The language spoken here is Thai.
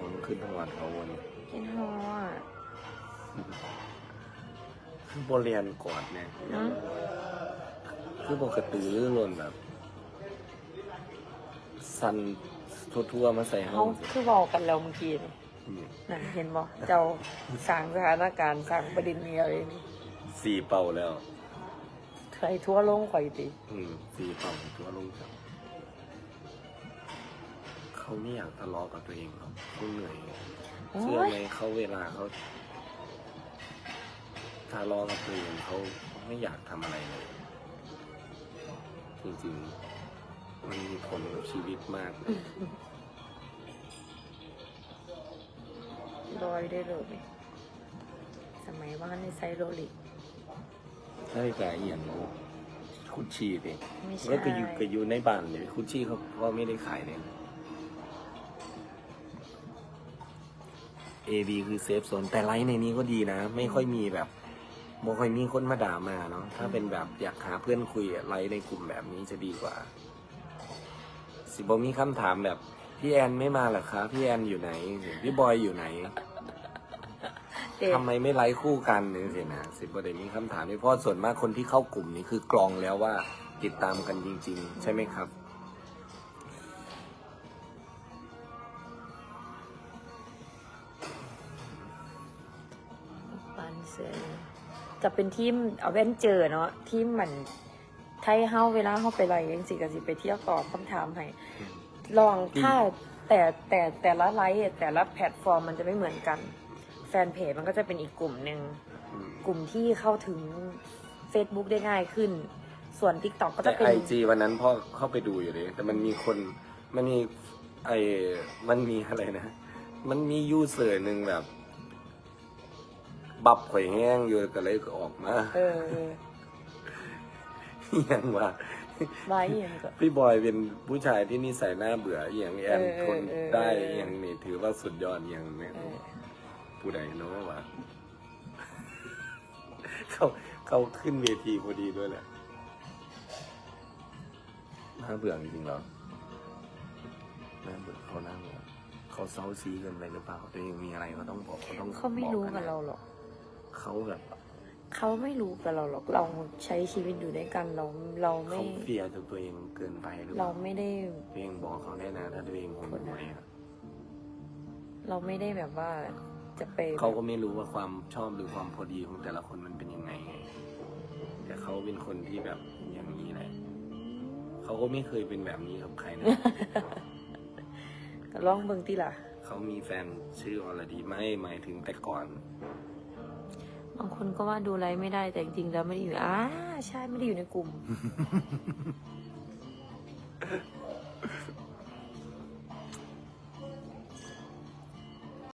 ผมขึ้นทวัดเขาวันนี้กินฮอดคือบเรียนกอดเนี่ยฮะคือปกติรือร้นแบบ สันทั่วๆมาใส่เขาห้องคือบอกกันแล้วเมื่อกี้นี่อืมนั่นเห็นบ่เจ้าสร้างสถานการณ์สร้างประเด็นนี้อะไรนี่สี่เป่าแล้ว ใครทั่วโลงข่อยติ อืมสี่เป่าทั่วลงครับ เขาไม่อยากทะเลาะกับตัวเองหรอกเขาเหนื่อยโอ้เชื่อยไหมเขาเวลาเขาทะเลาะกับตัวเองเขาไม่อยากทำอะไรเลยจริงๆมันมีผลกับชีวิตมากเลยลอยได้เลยนี่สมัยว่าในไซโรลิกใช่แต่เอียนคุชชี่ดิไม่ใช่ แล้วก็อยู่ก็อยู่ในบ้านเลยคุชชี่เขาก็ไม่ได้ขายเลย A B คือเซฟโซนแต่ไลฟ์ในนี้ก็ดีนะ ไม่ค่อยมีแบบบ่ค่อยมีคนมาด่ามาเนาะถ้าเป็นแบบอยากหาเพื่อนคุยไลฟ์ในกลุ่มแบบนี้จะดีกว่า สิบมีคำถามแบบ พี่แอนไม่มาหรอคะพี่แอนอยู่ไหนพี่บอยอยู่ไหนทำไมไม่ไลฟ์คู่กันนี่สินะสิบประเด็นมีคำถามนี้เพราะส่วนมากคนที่เข้ากลุ่มนี้คือกรองแล้วว่าติดตามกันจริง ๆ ใช่ไหมครับ เสือจะเป็นทีมเอาเวนเจอเนาะทีมมันไทยเฮาเวลาเฮาไปไรยังสิก็สิไปเที่ยวตอบคำถามให้ลองถ้าแต่แต่แต่ละไลฟ์แต่ละแพลตฟอร์มมันจะไม่เหมือนกัน แฟนเพจมันก็จะเป็นอีกกลุ่มหนึ่งกลุ่มที่เข้าถึง Facebook ได้ง่ายขึ้น ส่วน TikTok ก็จะเป็นไอจีวันนั้นพ่อเข้าไปดูอยู่เลยแต่มันมีคนมันมีไอมันมีอะไรนะ มันมียูเซอร์หนึ่งแบบ บับข่อยแห้งอยู่ก็เลยออกมาเออเอออย่างว่า ไว้อย่างก็ พี่บอยเป็นผู้ชายที่นิสัยน่าเบื่ออย่างแอนเออเออทนเออ ได้เอออย่างนี้ถือว่าสุดยอดอย่างนี้เออผู้ใดเนาะวะเขาเขาขึ้นเวทีพอดีด้วยแหละน่าเบื่อจริงๆเหรอน่าเบื่อเขาน่าเบื่อเขาเซาซีเกันไปหรือเปล่าตัวเองมีอะไรก็ต้องบอกเขาต้องเขาไม่รู้กับนะเราหรอก เขาแบบเขาไม่รู้กับเราหรอกเราใช้ชีวิตอยู่ด้วยกันเราเราไม่เขาเฟียร์จนตัวเองเกินไปหรือเปเราล่าไม่ได้ ตัวเองบอกเขาแน่นะถ้าตัวเองคงรวยอะเราไม่ได้แบบว่าจะไปเขาก็ไม่รู้ว่าความชอบหรือความพอดีของแต่ละคนมันเป็นยังไงไงแต่เขาเป็นคนที่แบบอย่างนี้แหละเขาก็ไม่เคยเป็นแบบนี้กับใครนะลองเบิ่งติล่ะ เขามีแฟนชื่ออรดีไม่หมายถึงแต่ก่อน บางคนก็ว่าดูไลฟ์ไม่ได้แต่จริงๆแล้วไม่ได้อยู่อ่าใช่ไม่ได้อยู่ในกลุ่ม